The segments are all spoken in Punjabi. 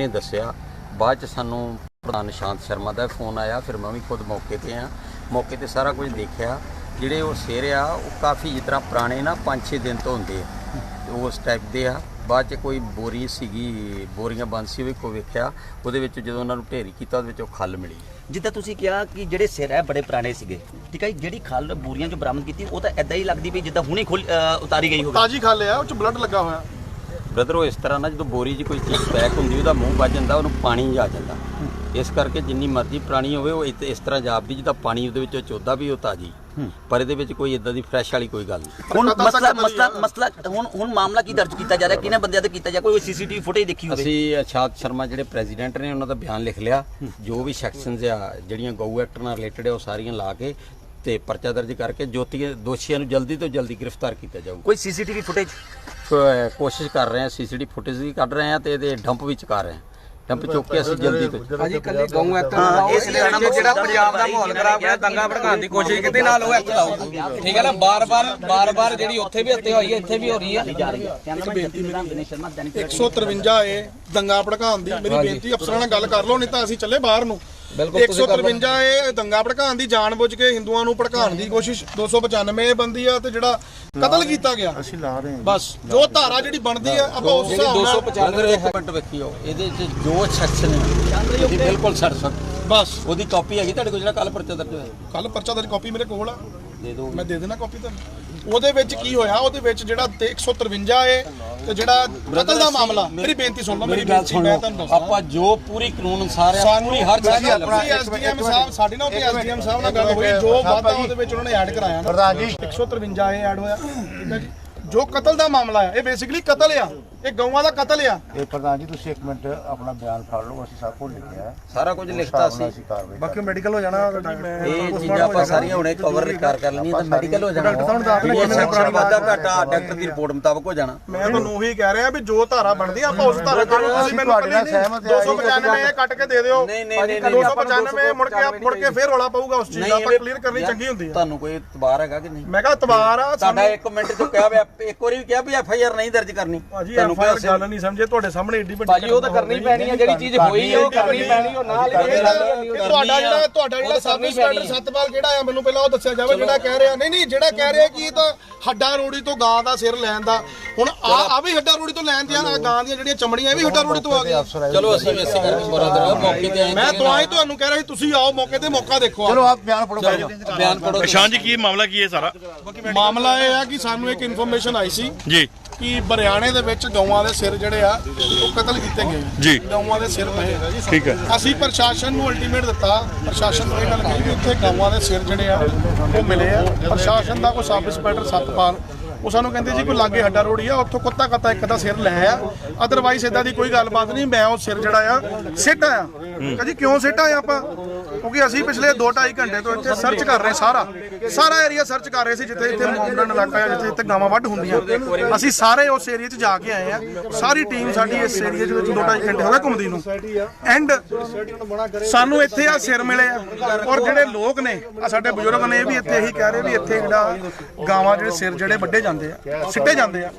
ਇਹਨੇ ਦੱਸਿਆ ਬਾਅਦ ਚ ਸਾਨੂੰ ਪ੍ਰਧਾਨ ਸ਼ਾਂਤ ਸ਼ਰਮਾ ਦਾ ਫੋਨ ਆਇਆ ਫਿਰ ਮੈਂ ਵੀ ਖੁਦ ਮੌਕੇ ਤੇ ਆ। ਮੌਕੇ ਤੇ ਸਾਰਾ ਕੁਝ ਦੇਖਿਆ। ਜਿਹੜੇ ਉਹ ਸਿਰ ਆ ਉਹ ਕਾਫੀ ਤਰ੍ਹਾਂ ਪੁਰਾਣੇ ਨਾ 5-6 ਦਿਨ ਤੋਂ ਹੁੰਦੇ ਆ। ਉਸ ਟਾਈਪ ਦੇ ਆ। ਬਾਅਦ ਚ ਕੋਈ ਬੋਰੀ ਸੀਗੀ ਬੋਰੀਆਂ ਬੰਦ ਸੀ ਉਹ ਵੀ ਕੋ ਵੇਖਿਆ। ਉਹਦੇ ਵਿੱਚ ਜਦੋਂ ਉਹਨਾਂ ਨੂੰ ਢੇਰੀ ਕੀਤਾ ਉਹਦੇ ਵਿੱਚ ਉਹ ਖੱਲ ਮਿਲੀ। ਜਿੱਦਾਂ ਤੁਸੀਂ ਕਿਹਾ ਕਿ ਜਿਹੜੇ ਸਿਰ ਹੈ ਬੜੇ ਪੁਰਾਣੇ ਸੀਗੇ। ਠੀਕ ਹੈ ਜੀ, ਜਿਹੜੀ ਖਲ ਬੂਰੀਆਂ ਚ ਬਰਾਮਦ ਕੀਤੀ ਉਹ ਤਾਂ ਐਦਾਂ ਹੀ ਲੱਗਦੀ ਵੀ ਜਿੱਦਾਂ ਹੁਣੇ ਖੁੱਲ ਉਤਾਰੀ ਗਈ ਹੋਵੇ। ਤਾਜੀ ਖਾ ਆ ਉਹ ਚ ਬਲੱਡ ਲੱਗਾ ਹੋਇਆ। ਬ੍ਰਦਰ ਉਹ ਇਸ ਤਰ੍ਹਾਂ ਨਾ ਜਦੋਂ ਬੋਰੀ 'ਚ ਕੋਈ ਚੀਜ਼ ਪੈਕ ਹੁੰਦੀ ਉਹਦਾ ਮੂੰਹ ਵੱਜ ਜਾਂਦਾ ਉਹਨੂੰ ਪਾਣੀ ਆ ਜਾਂਦਾ। ਇਸ ਕਰਕੇ ਜਿੰਨੀ ਮਰਜ਼ੀ ਪੁਰਾਣੀ ਹੋਵੇ ਉਹ ਇਸ- ਇਸ ਤਰ੍ਹਾਂ ਜਾਪਦੀ ਜਿੱਦਾਂ ਪਾਣੀ ਉਹਦੇ ਵਿੱਚੋਂ ਚੋਦਾ ਵੀ ਉਹ ਤਾਜੀ। ਪਰ ਇਹਦੇ ਵਿੱਚ ਕੋਈ ਇਦਾਂ ਦੀ ਫਰੈਸ਼ ਵਾਲੀ ਕੋਈ ਗੱਲ ਨਹੀਂ। ਹੁਣ ਮਸਲਾ ਮਸਲਾ। ਮਸਲਾ ਹੁਣ ਹੁਣ ਮਾਮਲਾ ਕੀ ਦਰਜ ਕੀਤਾ ਜਾ ਰਿਹਾ? ਕਿਹਨਾਂ ਬੰਦਿਆਂ ਤੇ ਕੀਤਾ ਜਾ ਕੋਈ ਸੀਸੀਟੀਵੀ ਫੁਟੇਜ ਦੇਖੀ ਹੋਵੇ। ਅਸੀਂ ਅਸ਼ਾਦ ਸ਼ਰਮਾ ਜਿਹੜੇ ਪ੍ਰੈਜ਼ੀਡੈਂਟ ਨੇ ਉਹਨਾਂ ਦਾ ਬਿਆਨ ਲਿਖ ਲਿਆ। ਜੋ ਵੀ ਸੈਕਸ਼ਨਸ ਆ ਜਿਹੜੀਆਂ ਗਊ ਐਕਟ ਨਾਲ ਰਿਲੇਟਡ ਆ ਉਹ ਸਾਰੀਆਂ ਲਾ ਕੇ ਤੇ ਪਰਚਾ ਦਰਜ ਕਰਕੇ ਜੋਤੀਆਂ ਦੋਸ਼ੀਆਂ ਨੂੰ ਜਲਦੀ ਤੋਂ ਜਲਦੀ ਗ੍ਰਿਫਤਾਰ ਕੀਤਾ ਜਾਊਗਾ। ਕੋਈ ਸੀਸੀਟੀਵੀ ਫੁਟੇਜ? ਕੋਸ਼ਿਸ਼ ਕਰ ਰਹੇ ਹਾਂ ਸੀਸੀਟੀ ਫੁਟੇਜ ਵੀ ਕੱਢ ਰਹੇ ਹਾਂ ਤੇ ਇਹਦੇ ਡੰਪ ਵਿੱਚ ਕਰ ਰਹੇ ਹਾਂ। ਡੰਪ ਚੁੱਕ ਕੇ ਅਸੀਂ ਜਲਦੀ ਤੋਂ ਭਾਜੀ ਕੱਲੀ ਗਊ ਐਕਟ ਇਸ ਲਈ ਜਿਹੜਾ ਪੰਜਾਬ ਦਾ ਮਾਹੌਲ ਖਰਾਬ ਹੋਇਆ ਦੰਗਾ ਭੜਕਾਉਣ ਦੀ ਕੋਸ਼ਿਸ਼ ਕੀਤੀ ਨਾਲ ਉਹ ਐਕਟ ਲਾਓ ਠੀਕ ਹੈ ਨਾ ਬਾਰ-ਬਾਰ ਬਾਰ-ਬਾਰ ਜਿਹੜੀ ਉੱਥੇ ਵੀ ਹੱਤੇ ਹੋਈ ਹੈ ਇੱਥੇ ਵੀ ਹੋ ਰਹੀ ਹੈ। ਜਾ ਰਹੀ ਹੈ ਕੈਮਰਾ ਬੇਨਤੀ ਦਿਨੇਸ਼ ਸ਼ਰਮਾ ਦੈਨਿਕ 153 ਏ ਦੰਗਾ ਭੜਕਾਉਣ ਦੀ। ਮੇਰੀ ਬੇਨਤੀ ਅਫਸਰਾਂ ਨਾਲ ਗੱਲ ਕਰ ਲਓ ਨਹੀਂ ਤਾਂ ਅਸੀਂ ਚੱਲੇ ਬਾਹਰ ਨੂੰ। ਬਿਲਕੁਲ, ਤੁਸੀਂ ਕਰ ਲਓ। 153 ਏ ਦੰਗਾ ਭੜਕਾਉਣ ਦੀ ਜਾਣਬੁੱਝ ਕੇ ਹਿੰਦੂਆਂ ਨੂੰ ਭੜਕਾਉਣ ਦੀ ਕੋਸ਼ਿਸ਼ 295 ਏ ਬੰਦੀ ਆ ਤੇ ਜਿਹੜਾ ਕਤਲ ਕੀਤਾ ਗਿਆ। ਅਸੀਂ ਲਾ ਰਹੇ ਹਾਂ। ਬਸ ਜੋ ਧਾਰਾ ਜਿਹੜੀ ਬਣਦੀ ਆ ਆਪਾਂ ਉਸ ਹਿਸਾਬ ਨਾਲ 295 ਇੱਕ ਮਿੰਟ ਵੇਖਿਓ ਇਹਦੇ ਚ ਜੋ ਸੈਕਸ਼ਨ ਹੈ ਬਿਲਕੁਲ ਸਕਦੇ ਬਸ। ਉਹਦੀ ਕਾਪੀ ਹੈਗੀ ਤੁਹਾਡੇ ਕੋਲ ਜਿਹੜਾ ਕੱਲ ਪਰਚਾ ਦਰਜ ਹੋਇਆ ਕੱਲ ਪਰਚਾ ਦਰਜ ਕਾਪੀ ਮੇਰੇ ਕੋਲ ਆ। ਦੇ ਦਿਓ। ਮੈਂ ਦੇ ਦੇਣਾ ਕਾਪੀ ਤੁਹਾਨੂੰ। ਉਹਦੇ ਵਿੱਚ ਕੀ ਹੋਇਆ ਉਹਦੇ ਵਿੱਚ ਜਿਹੜਾ ਤੇ 153 ਏ ਤੇ ਜਿਹੜਾ ਕਤਲ ਦਾ ਮਾਮਲਾ ਮੇਰੀ ਬੇਨਤੀ ਸੁਣ ਲਓ ਮੇਰੀ ਬੇਨਤੀ ਮੈਂ ਤੁਹਾਨੂੰ ਦੱਸਦਾ। ਆਪਾਂ ਜੋ ਪੂਰੀ ਕਾਨੂੰਨ ਅਨੁਸਾਰ ਆ ਪੂਰੀ ਹਰ ਜਗ੍ਹਾ ਤੁਸੀਂ ਐਸਡੀਐਮ ਸਾਹਿਬ ਸਾਡੀ ਨਾਲ ਉੱਥੇ ਐਸਡੀਐਮ ਸਾਹਿਬ ਨਾਲ ਗੱਲ ਹੋਈ ਜੋ ਵਾਧਾ ਉਹਦੇ ਵਿੱਚ ਉਹਨਾਂ ਨੇ ਐਡ ਕਰਾਇਆ ਨਾ। ਪ੍ਰਧਾਨ ਜੀ। 153 ਇਹ ਐਡ ਹੋਇਆ। ਠੀਕ ਹੈ ਜੀ ਜੋ ਕਤਲ ਦਾ ਮਾਮਲਾ ਹੈ ਇਹ ਬੇਸਿਕਲੀ ਕਤਲ ਆ। ਇਹ ਗਊਆਂ ਦਾ ਕਤਲ ਆ। ਇਹ ਪ੍ਰਧਾਨ ਜੀ ਤੁਸੀਂ ਇੱਕ ਮਿੰਟ ਆਪਣਾ ਬਿਆਨ ਫੜ ਲਓ ਅਸੀਂ ਸਭ ਕੁਝ ਲਿਖਿਆ ਹੈ। ਸਾਰਾ ਕੁਝ ਲਿਖਤਾ ਸੀ। ਬਾਕੀ ਮੈਡੀਕਲ ਹੋ ਜਾਣਾ ਇਹ ਚੀਜ਼ਾਂ ਆਪਾਂ ਸਾਰੀਆਂ ਹੁਣੇ ਕਵਰ ਕਰ ਕਰ ਲੈਣੀਆਂ ਤਾਂ ਮੈਡੀਕਲ ਹੋ ਜਾਣਾ। ਇਹ ਸੈਕਸ਼ਨ ਵਾਧਾ ਘਾਟਾ ਡਾਕਟਰ ਦੀ ਰਿਪੋਰਟ ਮੁਤਾਬਕ ਹੋ ਜਾਣਾ। ਮੈਂ ਤੁਹਾਨੂੰ ਉਹੀ ਕਹਿ ਰਿਹਾ ਵੀ ਜੋ ਧਾਰਾ ਬਣਦੀ ਆ ਆਪਾਂ ਉਸ ਧਾਰਾ ਤੇ ਤੁਸੀਂ ਮੈਨੂੰ ਤੁਹਾਡੇ ਨਾਲ ਸਹਿਮਤ ਆ। 295 ਇਹ ਕੱਟ ਕੇ ਦੇ ਦਿਓ। ਨਹੀਂ, ਨਹੀਂ, ਨਹੀਂ, ਨਹੀਂ, 295 ਮੁੜ ਕੇ ਮੁੜ ਕੇ ਫੇਰ ਰੌਲਾ ਪਊਗਾ ਉਸ ਚੀਜ਼ ਦਾ ਆਪਾਂ ਕਲੀਅਰ ਕਰਨੀ ਚੰਗੀ ਹੁੰਦੀ ਆ। ਤੁਹਾਨੂੰ ਕੋਈ ਇਤਬਾਰ ਹੈਗਾ ਕਿ ਨਹੀਂ? ਮੈਂ ਕਿਹਾ ਤਵਾਰ ਆ ਤੁਹਾਡਾ ਇੱਕ ਮਿੰਟ ਤੋਂ ਕਿਹਾ ਵੀ ਇੱਕ ਵਾਰੀ ਵੀ ਕਿਹਾ ਵੀ ਐਫ ਆਈ ਆਰ ਨਹੀਂ ਦਰਜ ਕਰਨੀ। ਐਫ ਆਈ ਆਰ ਗੱਲ ਨਹੀਂ ਸਮਝੇ ਤੁਹਾਡੇ ਸਾਹਮਣੇ ਏਡੀ ਵੱਡੀ ਭਾਜੀ ਉਹ ਤਾਂ ਕਰਨੀ ਪੈਣੀ ਹੈ ਜਿਹੜੀ ਚੀਜ਼ ਹੋਈ ਹੈ ਉਹ ਕਰਨੀ ਪੈਣੀ ਉਹ ਨਾਲ ਤੁਹਾਡਾ ਜਿਹੜਾ ਤੁਹਾਡਾ ਜਿਹੜਾ ਸਬ ਇੰਸਪੈਕਟਰ ਸਤਪਾਲ ਕਿਹੜਾ ਆ ਮੈਨੂੰ ਪਹਿਲਾਂ ਉਹ ਦੱਸਿਆ ਜਾਵੇ ਜਿਹੜਾ ਕਹਿ ਰਿਹਾ। ਨਹੀਂ ਨਹੀਂ ਜਿਹੜਾ ਕਹਿ ਰਿਹਾ ਕਿ ਇਹ ਤਾਂ ਹੱਡਾ ਰੋੜੀ ਤੋਂ ਗਾਂ ਦਾ ਸਿਰ ਲੈਣ ਦਾ। ਹੁਣ ਆ ਆ ਵੀ ਹੱਡਾ ਰੋੜੀ ਤੋਂ ਲੈਣ ਦੀਆਂ ਆ ਗਾਂ ਦੀਆਂ ਜਿਹੜੀਆਂ ਚਮੜੀਆਂ ਇਹ ਵੀ ਹੱਡਾ ਰੋੜੀ ਤੋਂ ਆ ਗਈਆਂ। ਚਲੋ ਅਸੀਂ ਵੀ ਇਸੇ ਕਰਕੇ ਬਰਾਦਰ ਮੌਕੇ ਤੇ ਆਏ ਮੈਂ ਤਾਂ ਹੀ ਤੁਹਾਨੂੰ ਕਹਿ ਰਿਹਾ ਸੀ ਤੁਸੀਂ ਆਓ ਮੌਕੇ ਤੇ ਮੌਕਾ ਦੇਖੋ ਚਲੋ ਆਪ ਬਿਆਨ ਪੜੋ ਬਿਆਨ ਪੜੋ ਸ਼ਾਨ ਜੀ ਕੀ ਮਾਮਲਾ ਕੀ ਹੈ ਸਾਰਾ? ਮਾਮਲਾ ਇਹ ਆ ਕਿ ਸਾਨੂੰ ਇੱਕ ਇਨਫੋਰਮੇਸ਼ਨ ਆਈ ਸੀ ਜੀ। ਕਿ ਬਰਿਆਣੇ ਦੇ ਵਿੱਚ ਗਊਆਂ ਦੇ ਸਿਰ ਜਿਹੜੇ ਆ ਉਹ ਕਤਲ ਕੀਤੇ ਗਏ ਜੀ। ਗਊਆਂ ਦੇ ਸਿਰ ਪਏ ਆ ਠੀਕ ਹੈ। ਅਸੀਂ ਪ੍ਰਸ਼ਾਸਨ ਨੂੰ ਅਲਟੀਮੇਟ ਦਿੱਤਾ ਪ੍ਰਸ਼ਾਸਨ ਨੂੰ ਇਹ ਗੱਲ ਕਹੀ ਵੀ ਉੱਥੇ ਗਊਆਂ ਦੇ ਸਿਰ ਜਿਹੜੇ ਆ ਉਹ ਮਿਲੇ ਆ ਪ੍ਰਸ਼ਾਸਨ ਦਾ ਕੋਈ ਸਬ ਇੰਸਪੈਕਟਰ ਸਤਪਾਲ ਉਹ ਸਾਨੂੰ ਕਹਿੰਦੇ ਜੀ ਕੋਈ ਲਾਗੇ ਹੱਡਾ ਰੋੜੀ ਆ, ਉੱਥੋਂ ਕੁੱਤਾ ਕੱਤਾ ਇੱਕ ਦਾ ਸਿਰ ਲੈ ਆ ਅਦਰਵਾਈਜ਼ ਇਦਾਂ ਦੀ ਕੋਈ ਗੱਲਬਾਤ ਨਹੀਂ, ਮੈਂ ਉਹ ਸਿਰ ਜਿਹੜਾ ਆ, ਸਿੱਟ ਆਇਆ। ਕਹੀ ਕਿਉਂ ਸਿੱਟ ਆਇਆ ਆਪਾਂ? ਕਿਉਂਕਿ ਅਸੀਂ ਪਿਛਲੇ 2.5 ਘੰਟੇ ਤੋਂ ਇੱਥੇ ਸਰਚ ਕਰ ਰਹੇ ਸਾਰਾ। ਸਾਰਾ ਏਰੀਆ ਸਰਚ ਕਰ ਰਹੇ ਸੀ, ਜਿੱਥੇ ਇੱਥੇ ਮੌਮਡਨ ਇਲਾਕਾ ਹੈ ਜਿੱਥੇ ਇੱਥੇ ਗਾਵਾਂ ਵੱਢ ਹੁੰਦੀਆਂ। ਅਸੀਂ ਸਾਰੇ ਉਸ ਏਰੀਆ 'ਚ ਜਾ ਕੇ ਆਏ ਆ। ਸਾਰੀ ਟੀਮ ਸਾਡੀ ਇਸ ਏਰੀਆ 'ਚ ਵਿੱਚ 2.5 ਘੰਟੇ ਹੋ ਗਏ ਘੁੰਮਦੀ ਨੂੰ। ਐਂਡ ਸਾਨੂੰ ਇੱਥੇ ਆ ਸਿਰ ਮਿਲੇ ਆ। ਔਰ ਜਿਹੜੇ ਲੋਕ ਨੇ ਆ ਸਾਡੇ ਬਜ਼ੁਰਗ ਨੇ ਇਹ ਵੀ ਇੱਥੇ ਇਹੀ ਕਹਿ ਰਹੇ ਵੀ ਇੱਥੇ ਜਿਹੜਾ ਗਾਵਾਂ ਜਿਹੜੇ ਸਿਰ ਜਿਹੜੇ ਵੱਡੇ ਜਾਂਦੇ ਆ, ਸਿੱਟੇ ਜਾਂਦੇ ਆ।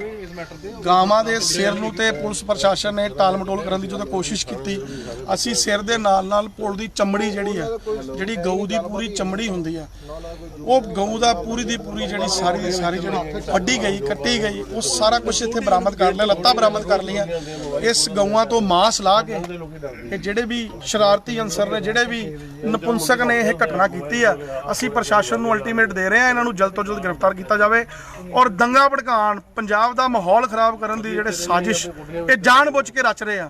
ਗਾਵਾਂ ਦੇ ਸਿਰ ਨੂੰ ਤੇ ਪੁਲਿਸ ਪ੍ਰਸ਼ਾਸਨ ਨੇ ਟਾਲ ਮਟੋਲ ਕਰਨ ਦੀ ਜਦੋਂ ਕੋਸ਼ਿਸ਼ ਕੀਤੀ, ਅਸੀਂ ਸਿਰ ਦੇ ਨਾਲ ਨਾਲ ਪੁਲ ਦੀ ਚਮੜੀ ਜਿਹੜੀ ਆ, ਜਿਹੜੀ ਗਊ ਦੀ ਪੂਰੀ ਚਮੜੀ ਹੁੰਦੀ ਆ, ਉਹ ਗਊ ਦਾ ਪੂਰੀ ਦੀ ਪੂਰੀ ਜਿਹੜੀ ਸਾਰੀ ਦੀ ਸਾਰੀ ਜਿਹੜੀ ਵੱਡੀ ਗਈ, ਕੱਟੀ ਗਈ, ਉਹ ਸਾਰਾ ਕੁਝ ਇੱਥੇ ਬਰਾਮਦ ਕਰ ਲਿਆ, ਲੱਤਾਂ ਬਰਾਮਦ ਕਰ ਲਈਆਂ। ਇਸ ਗਊਆਂ ਤੋਂ ਮਾਸ ਲਾ ਕੇ ਇਹ ਜਿਹੜੇ ਵੀ ਸ਼ਰਾਰਤੀ ਅਨਸਰ ਨੇ, ਜਿਹੜੇ ਵੀ ਨਪੁੰਸਕ ਨੇ ਇਹ ਘਟਨਾ ਕੀਤੀ ਆ, ਅਸੀਂ ਪ੍ਰਸ਼ਾਸਨ ਨੂੰ ਅਲਟੀਮੇਟ ਦੇ ਰਹੇ ਆ ਇਹਨਾਂ ਨੂੰ ਜਲਦ ਤੋਂ ਜਲਦ ਗ੍ਰਿਫਤਾਰ ਕੀਤਾ ਜਾਵੇ ਔਰ ਦੰਗਾ ਭੜਕਾਉਣ, ਪੰਜਾਬ ਦਾ ਮਾਹੌਲ ਖਰਾਬ ਕਰਨ ਦੀ ਜਿਹੜੇ ਸਾਜ਼ਿਸ਼, ਇਹ ਜਾਣਬੁੱਝ ਕੇ ਰਚ ਰਹੇ ਆ।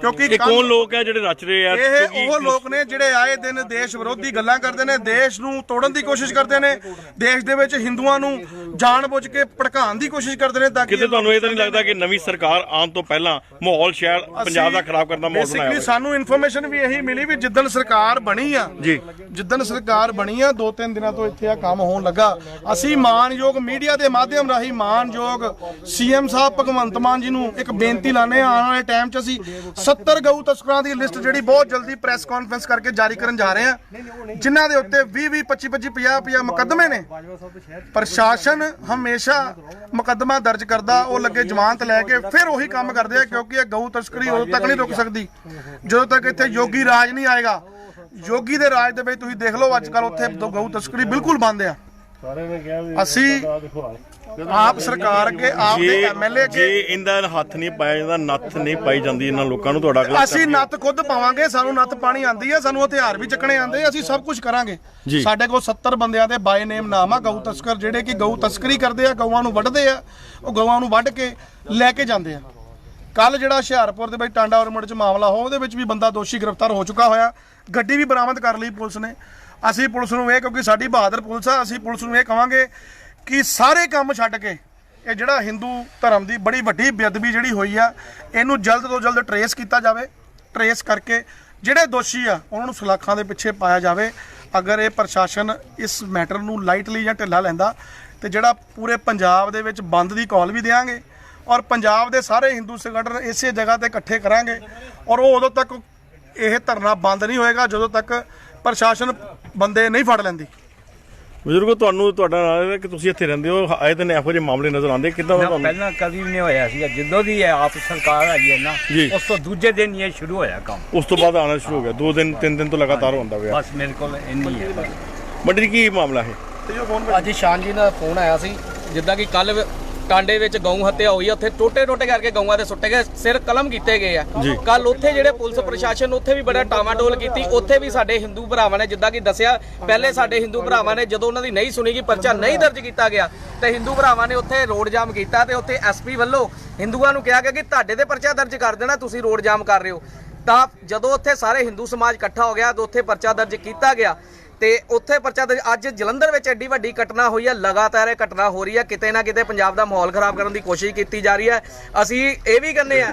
ਕਿਉਂਕਿ ਇਹ ਕੌਣ ਲੋਕ ਹੈ ਜਿਹੜੇ ਰਚ ਰਹੇ ਆ? ਇਹ ਉਹ ਲੋਕ ਨੇ ਜਿਹੜੇ ਆਏ ਦਿਨ ਦੇਸ਼ ਵਿਰੋਧੀ ਗੱਲਾਂ ਕਰਦੇ ਨੇ ਦੇਸ਼ ਨੂੰ ਤੋੜਨ ਦੀ ਕੋਸ਼ਿਸ਼ ਕਰਦੇ ਨੇ ਦੇਸ਼ ਦੇ ਵਿੱਚ ਹਿੰਦੂਆਂ ਨੂੰ ਜਾਣਬੁੱਝ ਕੇ ਭੜਕਾਉਣ ਦੀ ਕੋਸ਼ਿਸ਼ ਕਰਦੇ ਨੇ ਤਾਂ ਕਿ ਕਿਤੇ ਤੁਹਾਨੂੰ ਇਹ ਤਾਂ ਨਹੀਂ ਲੱਗਦਾ ਕਿ ਨਵੀਂ ਸਰਕਾਰ ਆਉਣ ਤੋਂ ਪਹਿਲਾਂ ਮਾਹੌਲ ਸ਼ਹਿਰ ਪੰਜਾਬ ਦਾ ਖਰਾਬ ਕਰਨ ਦਾ ਮਾਹੌਲ ਬਣਾਇਆ ਬੇਸਿਕਲੀ ਸਾਨੂੰ ਇਨਫੋਰਮੇਸ਼ਨ ਵੀ ਇਹੀ ਮਿਲੀ ਵੀ ਜਿੱਦਣ ਸਰਕਾਰ ਬਣੀ ਆ ਜੀ। ਜਿੱਦਣ ਸਰਕਾਰ ਬਣੀ ਆ ਦੋ ਤਿੰਨ ਦਿਨਾਂ ਤੋਂ ਇੱਥੇ ਆ ਕੰਮ ਹੋਣ ਲੱਗਾ। ਅਸੀਂ ਮਾਨਯੋਗ ਮੀਡੀਆ ਦੇ ਮਾਧਿਅਮ ਰਾਹੀਂ ਮਾਨਯੋਗ ਸੀਐਮ ਸਾਹਿਬ ਭਗਵੰਤ ਮਾਨ ਜੀ ਨੂੰ ਇੱਕ ਬੇਨਤੀ ਲਾਣੇ ਆ ਆਉਣ ਵਾਲੇ ਟਾਈਮ 'ਚ ਅਸੀਂ 70 ਗਊ ਤਸਕਰਾਂ ਦੀ ਲਿਸਟ ਜਿਹੜੀ ਬਹੁਤ ਜਲਦੀ ਪ੍ਰੈਸ ਕਾਨਫਰੰਸ ਕਰਕੇ ਜਾਰੀ ਕਰਨ ਜਾ ਰਹੇ ਆ। ਜਿਨ੍ਹਾਂ ਦੇ ਉੱਤੇ 20 20 25 25 50 50 ਮੁਕੱਦਮੇ ਨੇ। ਪ੍ਰਸ਼ਾਸਨ ਹਮੇਸ਼ਾ ਮੁਕੱਦਮਾ ਦਰਜ ਕਰਦਾ ਉਹ ਲੱਗੇ ਜ਼ਮਾਨਤ ਲੈ ਕੇ ਫਿਰ ਉਹੀ ਕੰਮ ਕਰਦੇ ਆ ਕਿਉਂਕਿ ਇਹ ਗਊ ਤਸਕਰੀ ਉਦੋਂ ਤੱਕ ਨਹੀਂ ਰੁਕ ਸਕਦੀ। ਜਦੋਂ ਤੱਕ ਇੱਥੇ ਯੋਗੀ ਰਾਜ ਨਹੀਂ ਆਏਗਾ ਯੋਗੀ ਦੇ ਰਾਜ ਦੇ ਵਿੱਚ ਤੁਸੀਂ ਦੇਖ ਲਓ ਅੱਜ ਕੱਲ ਉੱਥੇ ਗਊ ਤਸਕਰੀ ਬਿਲਕੁਲ ਬੰਦ ਆ। ਅਸੀਂ ਆਪ ਸਰਕਾਰ ਅੱਗੇ ਆਪ ਦੇ ਐਮਐਲਏ ਜੇ ਅੱਗੇ ਇਹਦਾ ਹੱਥ ਨਹੀਂ ਪਾਇਆ ਜਾਂਦਾ ਨੱਥ ਨਹੀਂ ਪਾਈ ਜਾਂਦੀ ਇਹਨਾਂ ਲੋਕਾਂ ਨੂੰ ਤੁਹਾਡਾ ਅਗਲਾ ਅਸੀਂ ਨੱਤ ਖੁਦ ਪਾਵਾਂਗੇ ਸਾਨੂੰ ਨੱਤ ਪਾਣੀ ਆਂਦੀ ਹੈ ਸਾਨੂੰ ਹਥਿਆਰ ਵੀ ਚੱਕਣੇ ਆਂਦੇ ਆ, ਅਸੀਂ ਸਭ ਕੁਝ ਕਰਾਂਗੇ। ਜੀ। ਸਾਡੇ ਕੋਲ 70 ਬੰਦਿਆਂ ਦੇ ਬਾਈ ਨੇਮ ਨਾਮ ਆ ਗਊ ਤਸਕਰ ਜਿਹੜੇ ਕਿ ਗਊ ਤਸਕਰੀ ਕਰਦੇ ਆ ਗਊਆਂ ਨੂੰ ਵੱਢਦੇ ਆ ਉਹ ਗਊਆਂ ਨੂੰ ਵੱਢ ਕੇ ਲੈ ਕੇ ਜਾਂਦੇ ਆ। ਕੱਲ ਜਿਹੜਾ ਹੁਸ਼ਿਆਰਪੁਰ ਦੇ ਵਿੱਚ ਟਾਂਡਾ ਔਰਮੜ ਚ ਮਾਮਲਾ ਹੋ ਉਹਦੇ ਵਿੱਚ ਵੀ ਬੰਦਾ ਦੋਸ਼ੀ ਗ੍ਰਿਫਤਾਰ ਹੋ ਚੁੱਕਾ ਹੋਇਆ। ਗੱਡੀ ਵੀ ਬਰਾਮਦ ਕਰ ਲਈ ਪੁਲਿਸ ਨੇ। ਅਸੀਂ ਪੁਲਿਸ ਨੂੰ ਇਹ ਕਿਉਂਕਿ ਸਾਡੀ ਬਹਾਦਰ ਪੁਲਿਸ ਆ, ਅਸੀਂ ਪੁਲਿਸ ਨੂੰ ਇਹ ਕਵਾਂਗੇ ਕਿ ਸਾਰੇ ਕੰਮ ਛੱਡ ਕੇ ਇਹ ਜਿਹੜਾ ਹਿੰਦੂ ਧਰਮ ਦੀ ਬੜੀ ਵੱਡੀ ਬੇਅਦਬੀ ਜਿਹੜੀ ਹੋਈ ਆ, ਇਹਨੂੰ ਜਲਦ ਤੋਂ ਜਲਦ ਟਰੇਸ ਕੀਤਾ ਜਾਵੇ ਟਰੇਸ ਕਰਕੇ ਜਿਹੜੇ ਦੋਸ਼ੀ ਆ, ਉਹਨਾਂ ਨੂੰ ਸਲਾਖਾਂ ਦੇ ਪਿੱਛੇ ਪਾਇਆ ਜਾਵੇ। ਅਗਰ ਇਹ ਪ੍ਰਸ਼ਾਸਨ ਇਸ ਮੈਟਰ ਨੂੰ ਲਾਈਟਲੀ ਜਾਂ ਢਿੱਲਾ ਲੈਂਦਾ, ਤੇ ਜਿਹੜਾ ਪੂਰੇ ਪੰਜਾਬ ਦੇ ਵਿੱਚ ਬੰਦ ਦੀ ਕਾਲ ਵੀ ਦੇਵਾਂਗੇ ਔਰ ਪੰਜਾਬ ਦੇ ਸਾਰੇ ਹਿੰਦੂ ਸੰਗਠਨ ਇਸੇ ਜਗ੍ਹਾ ਤੇ ਇਕੱਠੇ ਕਰਾਂਗੇ ਔਰ ਉਹ ਉਦੋਂ ਤੱਕ ਇਹ ਧਰਨਾ ਬੰਦ ਨਹੀਂ ਹੋਏਗਾ ਜਦੋਂ ਤੱਕ ਪ੍ਰਸ਼ਾਸਨ ਬੰਦੇ ਨਹੀਂ ਫੜ ਲੈਂਦੀ। ਬਜ਼ੁਰਗੋ ਤੁਹਾਨੂੰ ਤੁਹਾਡਾ ਨਾਲ ਹੈ ਕਿ ਤੁਸੀਂ ਇੱਥੇ ਰਹਿੰਦੇ ਹੋ ਆਏ ਦਿਨ ਇਹੋ ਜਿਹੇ ਮਾਮਲੇ ਨਜ਼ਰ ਆਉਂਦੇ ਕਿੱਦਾਂ ਦਾ ਨਾ, ਤੁਹਾਨੂੰ? ਪਹਿਲਾਂ ਕਦੀ ਵੀ ਨਹੀਂ ਹੋਇਆ ਸੀਗਾ। ਜਦੋਂ ਦੀ ਇਹ ਆਪ ਸਰਕਾਰ ਆਈ ਹੈ ਨਾ ਜੀ। ਉਸ ਤੋਂ ਦੂਜੇ ਦਿਨ ਹੀ ਇਹ ਸ਼ੁਰੂ ਹੋਇਆ ਕੰਮ। ਉਸ ਤੋਂ ਬਾਅਦ ਆਉਣਾ ਸ਼ੁਰੂ ਹੋ ਗਿਆ। ਦੋ ਦਿਨ ਤਿੰਨ ਦਿਨ ਤੋਂ ਲਗਾਤਾਰ ਹੁੰਦਾ ਪਿਆ। ਬਸ ਮੇਰੇ ਕੋਲ ਇੰਨੀ ਹੈ। ਬਸ। ਮੰਡੀ ਕੀ ਮਾਮਲਾ ਹੈ? ਅੱਜ ਸ਼ਾਨ ਜੀ ਦਾ ਫੋਨ ਆਇਆ ਸੀ ਜਿੱਦਾਂ ਕਿ ਕੱਲ ਟਾਂਡੇ ਵਿੱਚ ਗਊ ਹੱਤਿਆ ਹੋਈ ਉੱਥੇ ਟੋਟੇ ਟੋਟੇ ਕਰਕੇ ਗਊਆਂ ਦੇ ਸੁੱਟੇ ਗਏ ਸਿਰ ਕਲਮ ਕੀਤੇ ਗਏ ਆ। ਕੱਲ ਉੱਥੇ ਜਿਹੜੇ ਪੁਲਿਸ ਪ੍ਰਸ਼ਾਸਨ ਉੱਥੇ ਵੀ ਬੜਾ ਟਾਮਾਟੋਲ ਕੀਤੀ ਉੱਥੇ ਵੀ ਸਾਡੇ ਹਿੰਦੂ ਭਰਾਵਾਂ ਨੇ ਜਿੱਦਾਂ ਕਿ ਦੱਸਿਆ ਪਹਿਲੇ ਸਾਡੇ ਹਿੰਦੂ ਭਰਾਵਾਂ ਨੇ ਜਦੋਂ ਉਹਨਾਂ ਦੀ ਨਹੀਂ ਸੁਣੀ ਗਈ ਪਰਚਾ ਨਹੀਂ ਦਰਜ ਕੀਤਾ ਗਿਆ ਤੇ ਹਿੰਦੂ ਭਰਾਵਾਂ ਨੇ ਉੱਥੇ ਰੋਡ ਜਾਮ ਕੀਤਾ ਤੇ ਉੱਥੇ ਐਸਪੀ ਵੱਲੋਂ ਹਿੰਦੂਆਂ ਨੂੰ ਕਿਹਾ ਗਿਆ ਕਿ ਤੁਹਾਡੇ ਤੇ ਪਰਚਾ ਦਰਜ ਕਰ ਦੇਣਾ ਤੁਸੀਂ ਰੋਡ ਜਾਮ ਕਰ ਰਹੇ ਹੋ ਤਾਂ ਜਦੋਂ ਉੱਥੇ ਸਾਰੇ ਹਿੰਦੂ ਸਮਾਜ ਇਕੱਠਾ ਹੋ ਗਿਆ ਤਾਂ ਉੱਥੇ ਪਰਚਾ ਦਰਜ ਕੀਤਾ ਗਿਆ ਤੇ ਉੱਥੇ ਪਰਚਾ ਦਰਜ ਅੱਜ ਜਲੰਧਰ ਵਿੱਚ ਐਡੀ ਵੱਡੀ ਘਟਨਾ ਹੋਈ ਹੈ ਲਗਾਤਾਰ ਇਹ ਘਟਨਾ ਹੋ ਰਹੀ ਹੈ। ਕਿਤੇ ਨਾ ਕਿਤੇ ਪੰਜਾਬ ਦਾ ਮਾਹੌਲ ਖਰਾਬ ਕਰਨ ਦੀ ਕੋਸ਼ਿਸ਼ ਕੀਤੀ ਜਾ ਰਹੀ ਹੈ। ਅਸੀਂ ਇਹ ਵੀ ਕਹਿੰਦੇ ਆ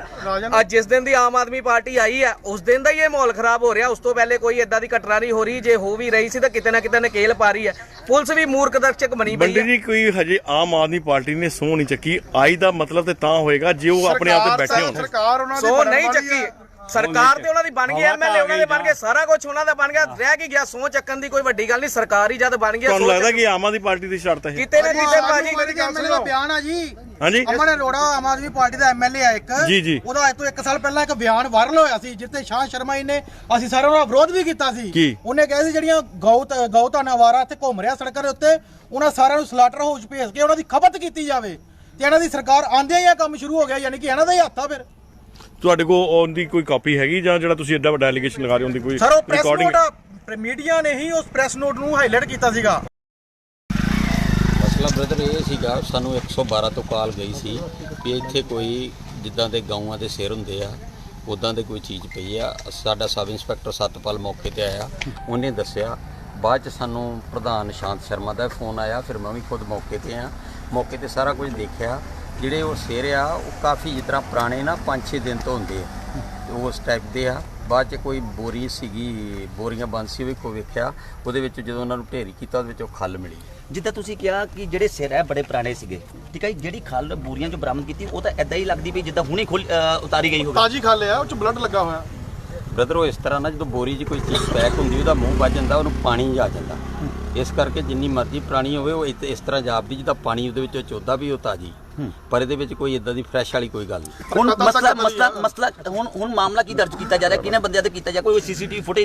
ਅੱਜ ਜਿਸ ਦਿਨ ਦੀ ਆਮ ਆਦਮੀ ਪਾਰਟੀ ਆਈ ਹੈ ਉਸ ਦਿਨ ਦਾ ਹੀ ਇਹ ਮਾਹੌਲ ਖਰਾਬ ਹੋ ਰਿਹਾ। ਉਸ ਤੋਂ ਪਹਿਲੇ ਕੋਈ ਏਦਾਂ ਦੀ ਘਟਨਾ ਨਹੀਂ ਹੋ ਰਹੀ। ਜੇ ਹੋ ਵੀ ਰਹੀ ਸੀ ਤਾਂ ਕਿਤੇ ਨਾ ਕਿਤੇ ਨਕੇਲ ਪਾ ਰਹੀ ਹੈ। ਪੁਲਿਸ ਵੀ ਮੂਰਖ ਦਰਸ਼ਕ ਬਣੀ ਪਈ ਬੰਡੀ ਹੈ। ਜੀ ਕੋਈ ਹਜੇ ਆਮ ਆਦਮੀ ਪਾਰਟੀ ਨੇ ਸਹੁੰ ਨਹੀਂ ਚੱਕੀ। ਆਈ ਦਾ ਮਤਲਬ ਤੇ ਤਾਂ ਹੋਏਗਾ ਜੇ ਉਹ ਆਪਣੇ ਆਪ ਤੇ ਬੈਠੇ ਹੋਣ। ਸਰਕਾਰ ਉਹਨਾਂ ਦੀ ਸੋ ਬਣਨ ਨਹੀਂ ਚੱਕੀ। ਸਰਕਾਰ ਤੇ ਉਹਨਾਂ ਦੀ ਬਣ ਗਈ ਐਮਐਲਏ ਉਹਨਾਂ ਦੇ ਬਣ ਗਏ ਸਾਰਾ ਕੁਝ ਉਹਨਾਂ ਦਾ ਬਣ ਗਿਆ। ਰਹਿ ਕੀ ਗਿਆ ਸੋ ਚੱਕਣ ਦੀ ਕੋਈ ਵੱਡੀ ਗੱਲ ਨਹੀਂ ਸਰਕਾਰ ਹੀ ਜਦ ਬਣ ਗਿਆ ਤੁਹਾਨੂੰ ਲੱਗਦਾ ਕਿ ਆਮ ਆਦਮੀ ਪਾਰਟੀ ਦੀ ਸ਼ਰਤ ਹੈ? ਕਿਤੇ ਨਾ ਕਿਤੇ ਭਾਜੀ ਮੇਰੀ ਗੱਲ ਐਮਐਲਏ ਦਾ ਸੁਣੋ। ਬਿਆਨ ਆ ਜੀ। ਹਾਂਜੀ। ਅਮਨ ਅਰੋੜਾ ਆਮ ਆਦਮੀ ਪਾਰਟੀ ਦਾ ਐਮਐਲਏ ਆ ਇੱਕ। ਜੀ, ਜੀ। ਉਹਦਾ ਅੱਜ ਤੋਂ 1 ਸਾਲ ਪਹਿਲਾਂ ਇੱਕ ਬਿਆਨ ਵਾਇਰਲ ਹੋਇਆ ਸੀ ਜਿੱਤੇ ਸ਼ਾਹ ਸ਼ਰਮਾ ਜੀ ਨੇ ਅਸੀਂ ਸਾਰਿਆਂ ਦਾ ਵਿਰੋਧ ਵੀ ਕੀਤਾ ਸੀ? ਉਹਨੇ ਕਿਹਾ ਸੀ ਜਿਹੜੀਆਂ ਗਊ ਤ- ਗਊ ਧਨ ਆਵਾਰਾ ਇੱਥੇ ਘੁੰਮ ਰਿਹਾ ਸੜਕਾਂ ਦੇ ਉੱਤੇ ਉਹਨਾਂ ਸਾਰਿਆਂ ਨੂੰ ਸਲਾਟਰ ਹਾਊਸ ਭੇਜ ਕੇ ਉਹਨਾਂ ਦੀ ਖਪਤ ਕੀਤੀ ਜਾਵੇ। ਤੇ ਇਹਨਾਂ ਦੀ ਸਰਕਾਰ ਆਂਦਿਆਂ ਹੀ ਇਹ ਕੰਮ ਸ਼ੁਰੂ ਹੋ ਗਿਆ ਯਾਨੀ ਕਿ ਇਹਨਾਂ ਦਾ ਹੀ ਹੱਥ ਆ ਫਿਰ। ਤੁਹਾਡੇ ਕੋਲ ਉਹਦੀ ਕੋਈ ਕਾਪੀ ਹੈਗੀ ਜਾਂ ਜਿਹੜਾ ਤੁਸੀਂ ਐਡਾ ਵੱਡਾ ਐਲੀਗੇਸ਼ਨ ਲਗਾ ਰਹੇ ਹੋ ਉਹਦੀ ਕੋਈ ਸਰ ਉਹ ਪ੍ਰੈਸ ਨੋਟ ਮੀਡੀਆ ਨੇ ਹੀ ਉਸ ਪ੍ਰੈਸ ਨੋਟ ਨੂੰ ਹਾਈਲਾਈਟ ਕੀਤਾ ਸੀਗਾ। ਮਸਲਾ ਬ੍ਰਦਰ ਇਹ ਸੀਗਾ ਸਾਨੂੰ 112 ਤੋਂ ਕਾਲ ਗਈ ਸੀ ਵੀ ਇੱਥੇ ਕੋਈ ਜਿੱਦਾਂ ਦੇ ਗਊਆਂ ਦੇ ਸਿਰ ਹੁੰਦੇ ਆ ਉਦਾਂ ਦੇ ਕੋਈ ਚੀਜ਼ ਪਈ ਆ। ਸਾਡਾ ਸਬ ਇੰਸਪੈਕਟਰ ਸਤਪਾਲ ਮੌਕੇ ਤੇ ਆਇਆ ਉਹਨੇ ਦੱਸਿਆ। ਬਾਅਦ ਚ ਸਾਨੂੰ ਪ੍ਰਧਾਨ ਸ਼ਾਂਤ ਸ਼ਰਮਾ ਦਾ ਫੋਨ ਆਇਆ ਫਿਰ ਮੈਂ ਵੀ ਖੁਦ ਮੌਕੇ ਤੇ ਆ। ਮੌਕੇ ਤੇ ਸਾਰਾ ਕੁਝ ਦੇਖਿਆ। ਜਿਹੜੇ ਉਹ ਸਿਰ ਆ ਉਹ ਕਾਫੀ ਜਿਸ ਤਰ੍ਹਾਂ ਪੁਰਾਣੇ ਨਾ 5-6 ਦਿਨ ਤੋਂ ਹੁੰਦੇ ਆ। ਤੇ ਉਸ ਟਾਈਪ ਦੇ ਆ। ਬਾਅਦ ਚ ਕੋਈ ਬੋਰੀ ਸੀਗੀ ਬੋਰੀਆਂ ਬੰਦ ਸੀ ਉਹ ਵੀ ਕੋਈ ਵੇਖਿਆ। ਉਹਦੇ ਵਿੱਚ ਜਦੋਂ ਉਹਨਾਂ ਨੂੰ ਢੇਰੀ ਕੀਤਾ ਉਹਦੇ ਵਿੱਚ ਉਹ ਖੱਲ ਮਿਲੀ। ਜਿੱਦਾਂ ਤੁਸੀਂ ਕਿਹਾ ਕਿ ਜਿਹੜੇ ਸਿਰ ਹੈ ਬੜੇ ਪੁਰਾਣੇ ਸੀਗੇ। ਠੀਕ ਹੈ ਜੀ, ਜਿਹੜੀ ਖਲ ਬੂਰੀਆਂ ਚੋਂ ਬਰਾਮਦ ਕੀਤੀ ਉਹ ਤਾਂ ਐਦਾਂ ਹੀ ਲੱਗਦੀ ਵੀ ਜਿੱਦਾਂ ਹੁਣੇ ਖੁੱਲ ਉਤਾਰੀ ਗਈ ਹੋਵੇ। ਤਾਜੀ ਖਾ ਆ ਉਹ ਚ ਬਲੱਡ ਲੱਗਾ ਹੋਇਆ। ਬ੍ਰਦਰ ਉਹ ਇਸ ਤਰ੍ਹਾਂ ਨਾ ਜਦੋਂ ਬੋਰੀ 'ਚ ਕੋਈ ਚੀਜ਼ ਪੈਕ ਹੁੰਦੀ ਉਹਦਾ ਮੂੰਹ ਵੱਜ ਜਾਂਦਾ ਉਹਨੂੰ ਪਾਣੀ ਆ ਜਾਂਦਾ। ਇਸ ਕਰਕੇ ਜਿੰਨੀ ਮਰਜ਼ੀ ਪੁਰਾਣੀ ਹੋਵੇ ਉਹ ਇਸ- ਇਸ ਤਰ੍ਹਾਂ ਜਾਪਦੀ ਜਿੱਦਾਂ ਪਾਣੀ ਉਹਦੇ ਵਿੱਚੋਂ ਚੋਦਾ ਵੀ ਉਹ ਤਾਜੀ। ਪਰ ਇਹਦੇ ਵਿੱਚ ਕੋਈ ਇਦਾਂ ਦੀ ਫਰੈਸ਼ ਵਾਲੀ ਕੋਈ ਗੱਲ ਨਹੀਂ। ਹੁਣ ਮਸਲਾ ਮਸਲਾ ਮਸਲਾ ਹੁਣ ਹੁਣ ਮਾਮਲਾ ਕੀ ਦਰਜ ਕੀਤਾ ਜਾ ਰਿਹਾ ਕਿਹਨਾਂ ਬੰਦਿਆਂ ਤੇ ਕੀਤਾ ਜਾ ਕੋਈ ਸੀਸੀਟੀਵੀ ਫੁਟੇਜ